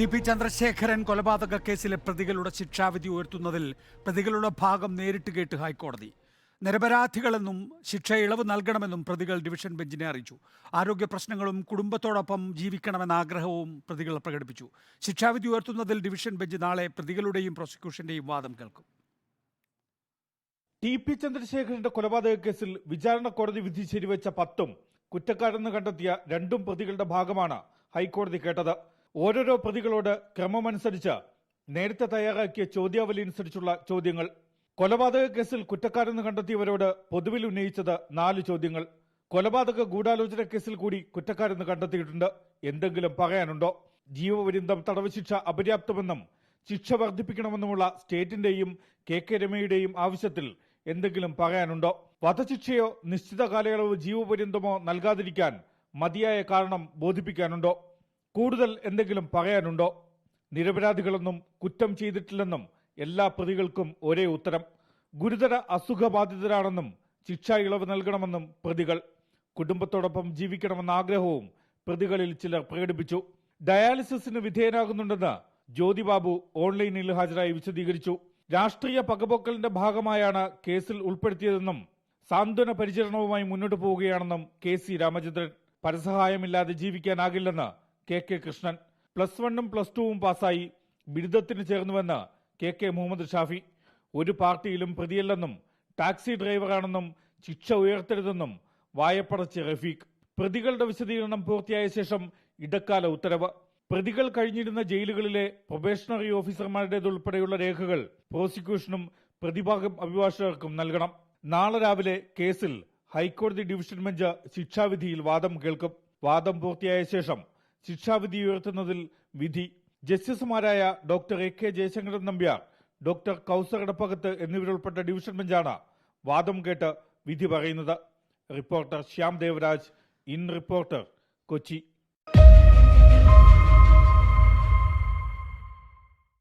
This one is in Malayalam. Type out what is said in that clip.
ടി പി ചന്ദ്രശേഖരൻ കൊലപാതക കേസിലെ പ്രതികളുടെ ശിക്ഷാവിധി ഉയർത്തുന്നതിൽ പ്രതികളുടെ ഭാഗം നേരിട്ട് കേട്ട് ഹൈക്കോടതി. നിരപരാധികളെന്നും ശിക്ഷ ഇളവ് നൽകണമെന്നും പ്രതികൾ ഡിവിഷൻ ബെഞ്ചിനെ അറിയിച്ചു. ആരോഗ്യ പ്രശ്നങ്ങളും കുടുംബത്തോടൊപ്പം ജീവിക്കണമെന്ന ആഗ്രഹവും പ്രതികൾ പ്രകടിപ്പിച്ചു. ശിക്ഷാവിധി ഉയർത്തുന്നതിൽ ഡിവിഷൻ ബെഞ്ച് നാളെ പ്രതികളുടെയും പ്രോസിക്യൂഷന്റെയും വാദം കേൾക്കും. ടി പി ചന്ദ്രശേഖരന്റെ കൊലപാതക കേസിൽ വിചാരണ കോടതി വിധി ശരിവെച്ച പത്തും കുറ്റക്കാരെന്ന് കണ്ടെത്തിയ രണ്ടും പ്രതികളുടെ ഭാഗമാണ് ഹൈക്കോടതി കേട്ടത്. ഓരോരോ പ്രതികളോട് ക്രമമനുസരിച്ച് നേരത്തെ തയ്യാറാക്കിയ ചോദ്യാവലി അനുസരിച്ചുള്ള ചോദ്യങ്ങൾ. കൊലപാതക കേസിൽ കുറ്റക്കാരെന്ന് കണ്ടെത്തിയവരോട് പൊതുവിൽ ഉന്നയിച്ചത് നാല് ചോദ്യങ്ങൾ. കൊലപാതക ഗൂഢാലോചന കേസിൽ കൂടി കുറ്റക്കാരെന്ന് കണ്ടെത്തിയിട്ടുണ്ട്. എന്തെങ്കിലും പറയാനുണ്ടോ? ജീവപര്യന്തം തടവ് ശിക്ഷ അപര്യാപ്തമെന്നും ശിക്ഷ വർദ്ധിപ്പിക്കണമെന്നുമുള്ള സ്റ്റേറ്റിന്റെയും കെ കെ രമയുടെയും ആവശ്യത്തിൽ എന്തെങ്കിലും പറയാനുണ്ടോ? വധശിക്ഷയോ നിശ്ചിത കാലയളവ് ജീവപര്യന്തമോ നൽകാതിരിക്കാൻ മതിയായ കാരണം ബോധിപ്പിക്കാനുണ്ടോ? കൂടുതൽ എന്തെങ്കിലും പറയാനുണ്ടോ? നിരപരാധികളൊന്നും കുറ്റം ചെയ്തിട്ടില്ലെന്നും എല്ലാ പ്രതികൾക്കും ഒരേ ഉത്തരം. ഗുരുതര അസുഖബാധിതരാണെന്നും ശിക്ഷാ ഇളവ് നൽകണമെന്നും പ്രതികൾ. കുടുംബത്തോടൊപ്പം ജീവിക്കണമെന്ന ആഗ്രഹവും പ്രതികളിൽ ചിലർ പ്രകടിപ്പിച്ചു. ഡയാലിസിസിന് വിധേയനാകുന്നുണ്ടെന്ന് ജ്യോതിബാബു ഓൺലൈനിൽ ഹാജരായി വിശദീകരിച്ചു. രാഷ്ട്രീയ പകപോക്കലിന്റെ ഭാഗമായാണ് കേസിൽ ഉൾപ്പെടുത്തിയതെന്നും സാന്ത്വന പരിചരണവുമായി മുന്നോട്ടു പോവുകയാണെന്നും കെ സി രാമചന്ദ്രൻ. പരസഹായമില്ലാതെ ജീവിക്കാനാകില്ലെന്ന് കെ കെ കൃഷ്ണൻ. പ്ലസ് വണ്ണും പ്ലസ് ടുവും പാസ്സായി ബിരുദത്തിന് ചേർന്നുവെന്ന് കെ കെ മുഹമ്മദ് ഷാഫി. ഒരു പാർട്ടിയിലും പ്രതിയല്ലെന്നും ടാക്സി ഡ്രൈവറാണെന്നും ശിക്ഷ ഉയർത്തരുതെന്നും വായപ്പടച്ച് റഫീഖ്. പ്രതികളുടെ വിശദീകരണം പൂർത്തിയായ ശേഷം ഇടക്കാല ഉത്തരവ്. പ്രതികൾ കഴിഞ്ഞിരുന്ന ജയിലുകളിലെ പ്രൊബേഷണറി ഓഫീസർമാരുടേതുൾപ്പെടെയുള്ള രേഖകൾ പ്രോസിക്യൂഷനും പ്രതിഭാഗം അഭിഭാഷകർക്കും നൽകണം. നാളെ രാവിലെ കേസിൽ ഹൈക്കോടതി ഡിവിഷൻ ബെഞ്ച് ശിക്ഷാവിധിയിൽ വാദം കേൾക്കും. വാദം പൂർത്തിയായ ശേഷം ശിക്ഷാവിധി ഉയർത്തുന്നതിൽ വിധി. ജസ്റ്റിസുമാരായ doctor A K Jayasankaran Nambiar doctor Kauser Edappakath എന്നിവരുൾപ്പെട്ട division ബെഞ്ചാണ് വാദം കേട്ട് വിധി പറയുന്നത്. Reporter Shyam Devaraj in reporter Kochi.